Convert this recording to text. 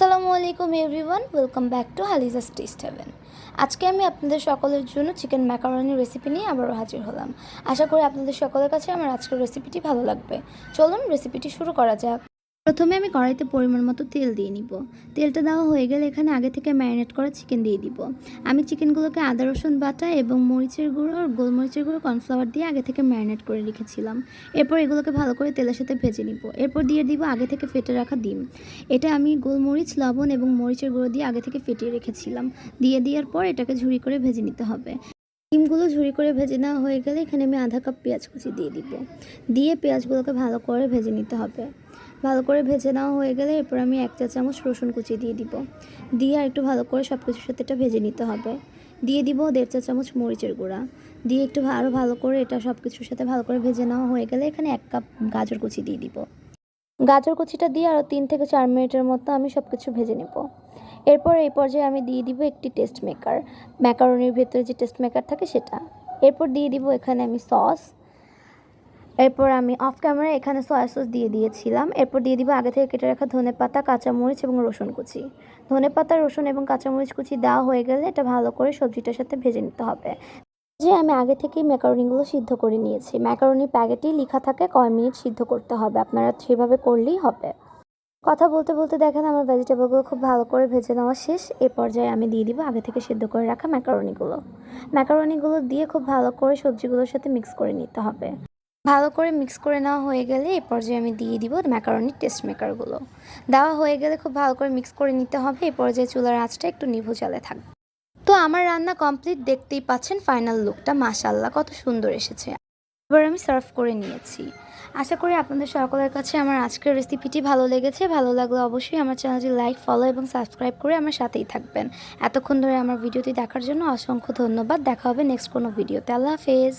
আসসালামু আলাইকুম everyone, welcome back to Halija's taste heaven. আজকে আমি আপনাদের সকলের জন্য চিকেন ম্যাকারনির রেসিপি নিয়ে আবারও হাজির হলাম। আশা করি আপনাদের সকলের কাছে আমার আজকের রেসিপিটি ভালো লাগবে। চলুন রেসিপিটি শুরু করা যাক। প্রথমে আমি কড়াইতে পরিমাণ মতো তেল দিয়ে নিব। তেলটা দেওয়া হয়ে গেলে এখানে আগে থেকে ম্যারিনেট করা চিকেন দিয়ে দিব। আমি চিকেনগুলোকে আদা, রসুন বাটা এবং মরিচের গুঁড়ো আর গোলমরিচের গুঁড়ো কর্নফ্লাওয়ার দিয়ে আগে থেকে ম্যারিনেট করে রেখেছিলাম। এরপর এগুলোকে ভালো করে তেলের সাথে ভেজে নিব। এরপর দিয়ে দিব আগে থেকে ফেটে রাখা ডিম। এটা আমি গোলমরিচ, লবণ এবং মরিচের গুঁড়ো দিয়ে আগে থেকে ফেটিয়ে রেখেছিলাম। দিয়ে দেওয়ার পর এটাকে ঝুড়ি করে ভেজে নিতে হবে। ডিমগুলো ঝুরি করে ভেজে নেওয়া হয়ে গেলে এখানে আমি আধা কাপ পেঁয়াজ কুচি দিয়ে দিব। দিয়ে পেঁয়াজগুলোকে ভালো করে ভেজে নিতে হবে। ভালো করে ভেজে নেওয়া হয়ে গেলে এরপর আমি এক চা চামচ রসুন কুচি দিয়ে দিব। দিয়ে আর একটু ভালো করে সব কিছুর সাথে এটা ভেজে নিতে হবে। দিয়ে দিব দেড় চা চামচ মরিচের গুঁড়া। দিয়ে একটু আরও ভালো করে এটা সব কিছুর সাথে ভালো করে ভেজে নেওয়া হয়ে গেলে এখানে এক কাপ গাজর কুচি দিয়ে দিব। গাজর কুচিটা দিয়ে আরও তিন থেকে চার মিনিটের মতো আমি সব কিছু ভেজে নেব। এরপর এই পর্যায়ে আমি দিয়ে দিব একটি টেস্ট মেকার ম্যাকারনির ভেতরে যে টেস্ট মেকার থাকে সেটা। এরপর দিয়ে দিব এখানে আমি সস এরপর আমি অফ ক্যামেরা এখানে সয়া সস দিয়ে দিয়েছিলাম। এরপর দিয়ে দিব আগে থেকে কেটে রাখা ধনে পাতা, কাঁচামরিচ এবং রসুন কুচি। ধনে পাতা, রসুন এবং কাঁচামরিচ কুচি দেওয়া হয়ে গেলে এটা ভালো করে সবজিটার সাথে ভেজে নিতে হবে। যে আমি আগে থেকেই ম্যাকারনিগুলো সিদ্ধ করে নিয়েছি। ম্যাকারনি প্যাকেটেই লেখা থাকে কয় মিনিট সিদ্ধ করতে হবে। আপনারা সেভাবে করলেই হবে। কথা বলতে বলতে দেখেন আমার ভেজিটেবলগুলো খুব ভালো করে ভেজে নেওয়া শেষ। এ পর্যায়ে আমি দিয়ে দিব আগে থেকে সিদ্ধ করে রাখা ম্যাকারনিগুলো ম্যাকারনিগুলো দিয়ে খুব ভালো করে সবজিগুলোর সাথে মিক্স করে নিতে হবে। ভালো করে মিক্স করে নেওয়া হয়ে গেলে এই পর্যায়ে আমি দিয়ে দিব ম্যাকারনি টেস্ট মেকারগুলো দেওয়া হয়ে গেলে খুব ভালো করে মিক্স করে নিতে হবে এই পর্যায়ে চুলার আঁচটা একটু নিভু চালে থাকবে তো আমার রান্না কমপ্লিট দেখতেই পাচ্ছেন ফাইনাল লুকটা মাশাল্লাহ কত সুন্দর এসেছে। এবার আমি সার্ভ করে নিয়েছি। আশা করি আপনাদের সকলের কাছে আমার আজকের রেসিপিটি ভালো লেগেছে। ভালো লাগলে অবশ্যই আমার চ্যানেলটি লাইক ফলো এবং সাবস্ক্রাইব করে আমার সাথেই থাকবেন। এতক্ষণ ধরে আমার ভিডিওটি দেখার জন্য অসংখ্য ধন্যবাদ। দেখা হবে নেক্সট কোনো ভিডিওতে আল্লাহ হাফেজ।